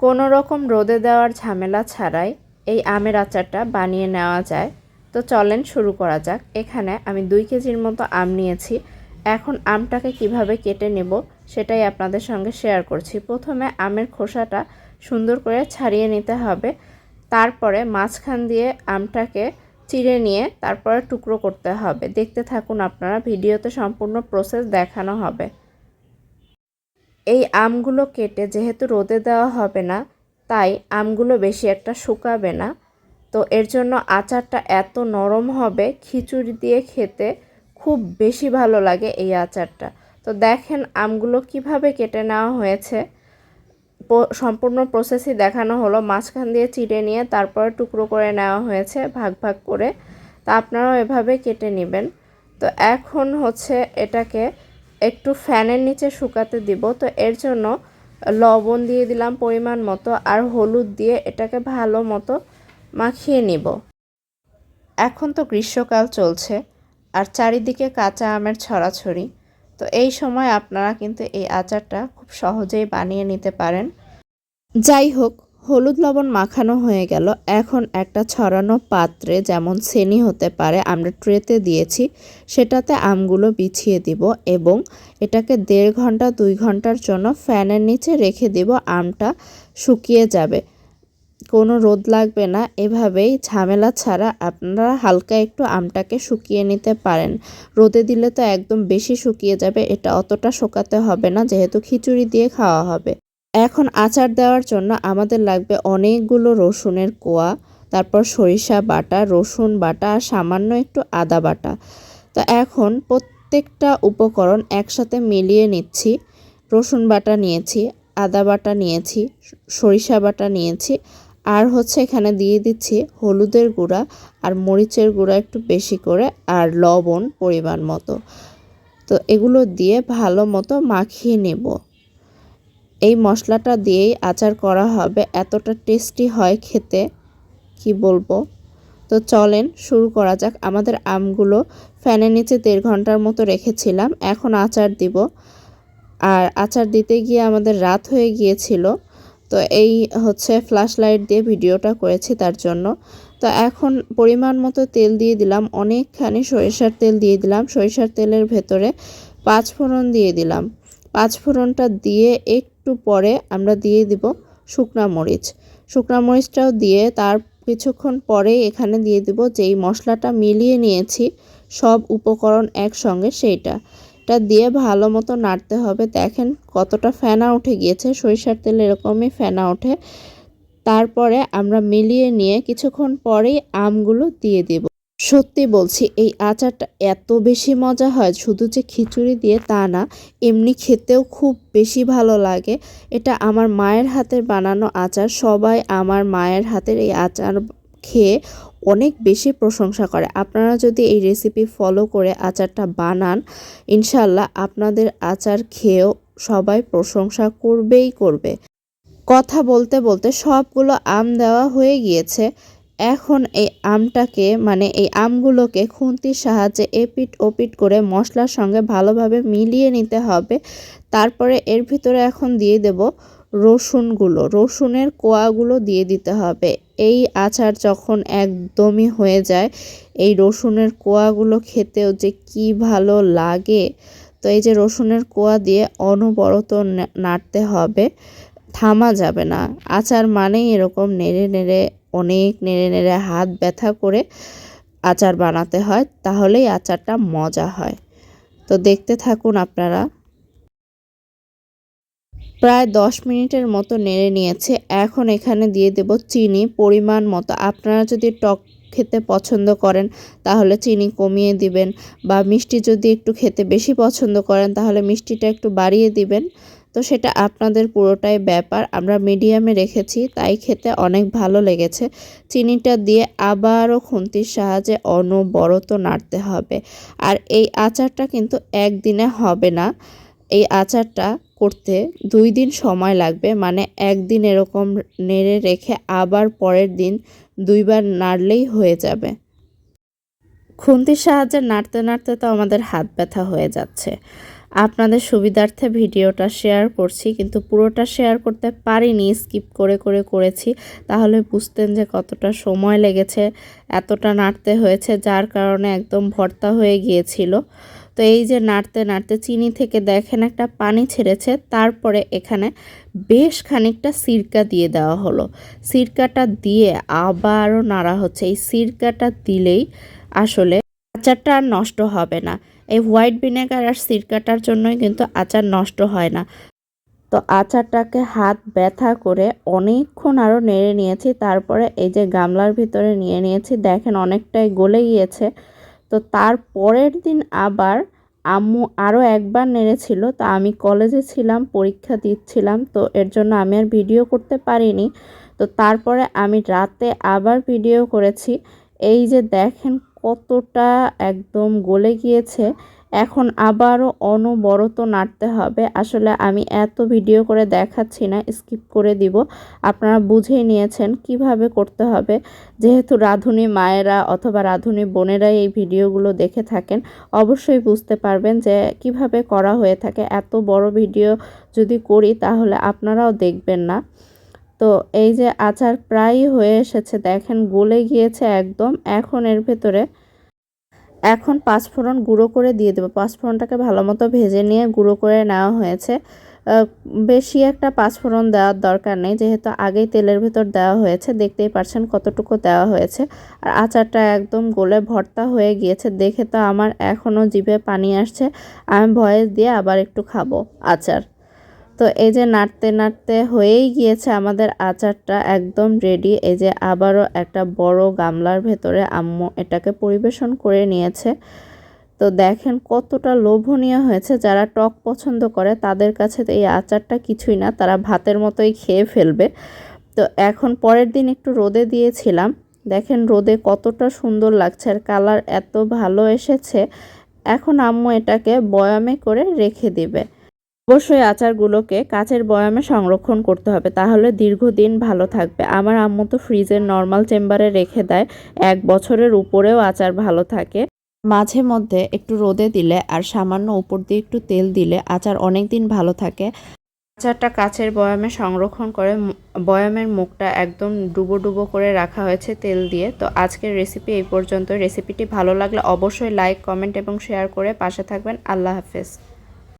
কোনো রকম রোদে দেওয়ার ঝামেলা ছাড়াই এই আমের আচারটা বানিয়ে নেওয়া যায়। তো চলেন শুরু করা যাক। এখানে আমি দুই কেজির মতো আম নিয়েছি। এখন আমটাকে কীভাবে কেটে নেব সেটাই আপনাদের সঙ্গে শেয়ার করছি। প্রথমে আমের খোসাটা সুন্দর করে ছাড়িয়ে নিতে হবে। তারপরে মাঝখান দিয়ে আমটাকে চিড়ে নিয়ে তারপরে টুকরো করতে হবে। দেখতে থাকুন আপনারা, ভিডিওতে সম্পূর্ণ প্রসেস দেখানো হবে। এই আমগুলো কেটে যেহেতু রোদে দেওয়া হবে না, তাই আমগুলো বেশি একটা শুকাবে না। তো এর জন্য আচারটা এত নরম হবে, খিচুড়ি দিয়ে খেতে খুব বেশি ভালো লাগে এই আচারটা। তো দেখেন আমগুলো কীভাবে কেটে নেওয়া হয়েছে। সম্পূর্ণ প্রসেসই দেখানো হলো, মাঝখান দিয়ে চিড়ে নিয়ে তারপরে টুকরো করে নেওয়া হয়েছে, ভাগ ভাগ করে। তা আপনারাও এভাবে কেটে নেবেন। তো এখন হচ্ছে এটাকে একটু ফ্যানের নিচে শুকাতে দিব। তো এর জন্য লবণ দিয়ে দিলাম পরিমাণ মতো আর হলুদ দিয়ে এটাকে ভালো মতো মাখিয়ে নিব। এখন তো গ্রীষ্মকাল চলছে আর চারিদিকে কাঁচা আমের ছড়াছড়ি। তো এই সময় আপনারা কিন্তু এই আচারটা খুব সহজেই বানিয়ে নিতে পারেন। যাই হোক হলুদ লবণ মাখানো হয়ে গেল। এখন একটা ছড়ানো পাত্রে যেমন সেনি হতে পারে, আমরা ট্রেতে দিয়েছি, সেটাতে আমগুলো বিছিয়ে দিব এবং এটাকে দেড় ঘণ্টা, দুই ঘণ্টার জন্য ফ্যানের নিচে রেখে দিব, আমটা শুকিয়ে যাবে। কোনো রোদ লাগবে না, এভাবেই ঝামেলা ছাড়া আপনারা হালকা একটু আমটাকে শুকিয়ে নিতে পারেন। রোদে দিলে তো একদম বেশি শুকিয়ে যাবে, এটা অতটা শুকাতে হবে না, যেহেতু খিচুড়ি দিয়ে খাওয়া হবে। এখন আচার দেওয়ার জন্য আমাদের লাগবে অনেকগুলো রসুনের কোয়া, তারপর সরিষা বাটা, রসুন বাটা আর সামান্য একটু আদা বাটা। তো এখন প্রত্যেকটা উপকরণ একসাথে মিলিয়ে নিচ্ছি। রসুন বাটা নিয়েছি, আদা বাটা নিয়েছি, সরিষা বাটা নিয়েছি, আর হচ্ছে এখানে দিয়ে দিচ্ছি হলুদের গুঁড়া আর মরিচের গুঁড়া একটু বেশি করে আর লবণ পরিমাণ মতো। তো এগুলো দিয়ে ভালো মতো মাখিয়ে নেব। এই মশলাটা দিয়েই আচার করা হবে। এতটা টেস্টি হয় খেতে, কি বলব? তো চলেন শুরু করা যাক। আমাদের আমগুলো ফ্যানের নিচে দেড় ঘণ্টার মতো রেখেছিলাম। এখন আচার দিব। আর আচার দিতে গিয়ে আমাদের রাত হয়ে গিয়েছিল। তো এই হচ্ছে ফ্ল্যাশ লাইট দিয়ে ভিডিওটা করেছি তার জন্য। তো এখন পরিমাণ মতো তেল দিয়ে দিলাম। অনেকখানি সরিষার তেল দিয়ে দিলাম। সরিষার তেলের ভেতরে পাঁচ ফোড়ন দিয়ে দিলাম। পাঁচ ফোড়নটা দিয়ে একটু পরে আমরা দিয়ে দিব শুকনা মরিচ। শুকনা মরিচটাও দিয়ে তার কিছুক্ষণ পরে এখানে দিয়ে দিব যেই মশলাটা মিলিয়ে নিয়েছি, সব উপকরণ একসঙ্গে সেইটা। এটা দিয়ে ভালো মতো নাড়তে হবে। দেখেন কতটা ফেনা উঠে গিয়েছে, সরিষার তেল এরকমই ফেনা ওঠে। তারপরে আমরা মিলিয়ে নিয়ে কিছুক্ষণ পরেই আমগুলো দিয়ে দেব। সত্যি বলছি, এই আচারটা এত বেশি মজা হয়, শুধু যে খিচুড়ি দিয়ে তা না, এমনি খেতেও খুব বেশি ভালো লাগে। এটা আমার মায়ের হাতের বানানো আচার, সবাই আমার মায়ের হাতের এই আচার খেয়ে অনেক বেশি প্রশংসা করে। আপনারা যদি এই রেসিপি ফলো করে আচারটা বানান ইনশাল্লাহ আপনাদের আচার খেয়েও সবাই প্রশংসা করবেই করবে। কথা বলতে বলতে সবগুলো আম দেওয়া হয়ে গিয়েছে। এখন এই আমটাকে মানে এই আমগুলোকে খুন্তির সাহায্যে এপিট ওপিট করে মশলার সঙ্গে ভালোভাবে মিলিয়ে নিতে হবে। তারপরে এর ভিতরে এখন দিয়ে দেব রসুনগুলো। রসুনের কোয়াগুলো দিয়ে দিতে হবে। এই আচার যখন একদমই হয়ে যায়, এই রসুনের কোয়াগুলো খেতেও যে কি ভালো লাগে। তো এই যে রসুনের কোয়া দিয়ে অনবরত নাড়তে হবে। থামা যাবে না। আচার মানেই এরকম নেড়ে নেড়ে অনেক নেড়ে নেড়ে হাত ব্যথা করে আচার বানাতে হয়, তাহলেই আচারটা মজা হয়। তো দেখতে থাকুন আপনারা। প্রায় দশ মিনিটের মতো নেড়ে নিয়েছে। এখন এখানে দিয়ে দেব চিনি পরিমাণ মতো। আপনারা যদি টক খেতে পছন্দ করেন, তাহলে চিনি কমিয়ে দিবেন বা মিষ্টি যদি একটু খেতে বেশি পছন্দ করেন, তাহলে মিষ্টিটা একটু বাড়িয়ে দিবেন। তো সেটা আপনাদের পুরোটাই ব্যাপার। আমরা মিডিয়ামে রেখেছি, তাই খেতে অনেক ভালো লেগেছে। চিনিটা দিয়ে আবারও খুন্তির সাহায্যে অনবরত নাড়তে হবে। আর এই আচারটা কিন্তু একদিনে হবে না। এই আচারটা করতে দুই দিন সময় লাগবে। মানে একদিন এরকম নেড়ে রেখে আবার পরের দিন দুইবার নাড়লেই হয়ে যাবে। খুন্তির সাহায্যে নাড়তে নাড়তে তো আমাদের হাত ব্যথা হয়ে যাচ্ছে। আপনাদের সুবিধার্থে ভিডিওটা শেয়ার করছি, কিন্তু পুরোটা শেয়ার করতে পারিনি স্কিপ করে করে করেছি। তাহলে বুঝতেন যে কতটা সময় লেগেছে, এতটা নাড়তে হয়েছে, যার কারণে একদম ভর্তা হয়ে গিয়েছিল। তো এই যে নাড়তে নাড়তে চিনি থেকে দেখেন একটা পানি ছেড়েছে, তারপরে এখানে বেশ খানিকটা সিরকা দিয়ে দেওয়া হলো। সিরকাটা দিয়ে আবারও নাড়া হচ্ছে। এই সিরকাটা দিলেই আসলে আচারটা আর নষ্ট হবে না। এই হোয়াইট ভিনেগার আর সিরকাটার জন্যই কিন্তু আচার নষ্ট হয় না। তো আচারটাকে হাত ব্যথা করে অনেকক্ষণ আরও নেড়ে নিয়েছি, তারপরে এই যে গামলার ভিতরে নিয়ে নিয়েছি, দেখেন অনেকটাই গলে গিয়েছে। তো তার পরের দিন আবার আম্মু আরও একবার নেড়েছিল, তো আমি কলেজে ছিলাম, পরীক্ষা দিচ্ছিলাম, তো এর জন্য আমি আর ভিডিও করতে পারিনি। তো তারপরে আমি রাতে আবার ভিডিও করেছি। এই যে দেখেন কতটা একদম গলে গিয়েছে, এখন আবারও অনবরত নাড়তে হবে। আসলে আমি এত ভিডিও করে দেখাচ্ছি না, স্কিপ করে দিব। আপনারা বুঝেই নিয়েছেন কীভাবে করতে হবে। যেহেতু রাঁধুনি মায়েরা অথবা রাঁধুনি বোনেরাই এই ভিডিওগুলো দেখে থাকেন, অবশ্যই বুঝতে পারবেন যে কীভাবে করা হয়ে থাকে। এত বড় ভিডিও যদি করি তাহলে আপনারাও দেখবেন না। তো এই যে আচার প্রায় হয়ে এসেছে, দেখেন গলে গিয়েছে একদম। এখন এর ভেতরে এখন পাঁচফোড়ন গুঁড়ো করে দিয়ে দেবো। পাঁচফোড়নটাকে ভালো মতো ভেজে নিয়ে গুঁড়ো করে নেওয়া হয়েছে। বেশি একটা পাঁচফোড়ন দেওয়ার দরকার নেই, যেহেতু আগেই তেলের ভেতর দেওয়া হয়েছে। দেখতেই পারছেন কতটুকু দেওয়া হয়েছে। আর আচারটা একদম গোলে ভর্তা হয়ে গিয়েছে, দেখে তো আমার এখনও জিভে পানি আসছে। আমি ভয়েস দিয়ে আবার একটু খাব আচার। তো এই যে নাড়তে নাড়তে হয়েই গিয়েছে আমাদের আচারটা একদম রেডি এই যে আবারও একটা বড় গামলার ভেতরে আম্মু এটাকে পরিবেশন করে নিয়েছে। তো দেখেন কতটা লোভনীয় হয়েছে। যারা টক পছন্দ করে তাদের কাছে তো এই আচারটা কিছুই না, তারা ভাতের মতোই খেয়ে ফেলবে। তো এখন পরের দিন একটু রোদে দিয়েছিলাম। দেখেন রোদে কতটা সুন্দর লাগছে আর কালার এত ভালো এসেছে। এখন আম্মু এটাকে বয়ামে করে রেখে দিবে। অবশ্যই আচারগুলোকে কাচের বয়ামে সংরক্ষণ করতে হবে। তাহলে দীর্ঘদিন ভালো থাকবে। আমার আম্মু তো ফ্রিজের নর্মাল চেম্বারে রেখে দেয়, এক বছরের উপরেও আচার ভালো থাকে। মাঝে মধ্যে একটু রোদে দিলে আর সামান্য উপর দিয়ে একটু তেল দিলে আচার অনেক দিন ভালো থাকে। আচারটা কাচের বয়ামে সংরক্ষণ করে বয়ামের মুখটা একদম ডুবো ডুবো করে রাখা হয়েছে তেল দিয়ে। তো আজকের রেসিপি এই পর্যন্ত রেসিপিটি ভালো লাগলে অবশ্যই লাইক কমেন্ট এবং শেয়ার করে পাশে থাকবেন। আল্লাহ হাফেজ।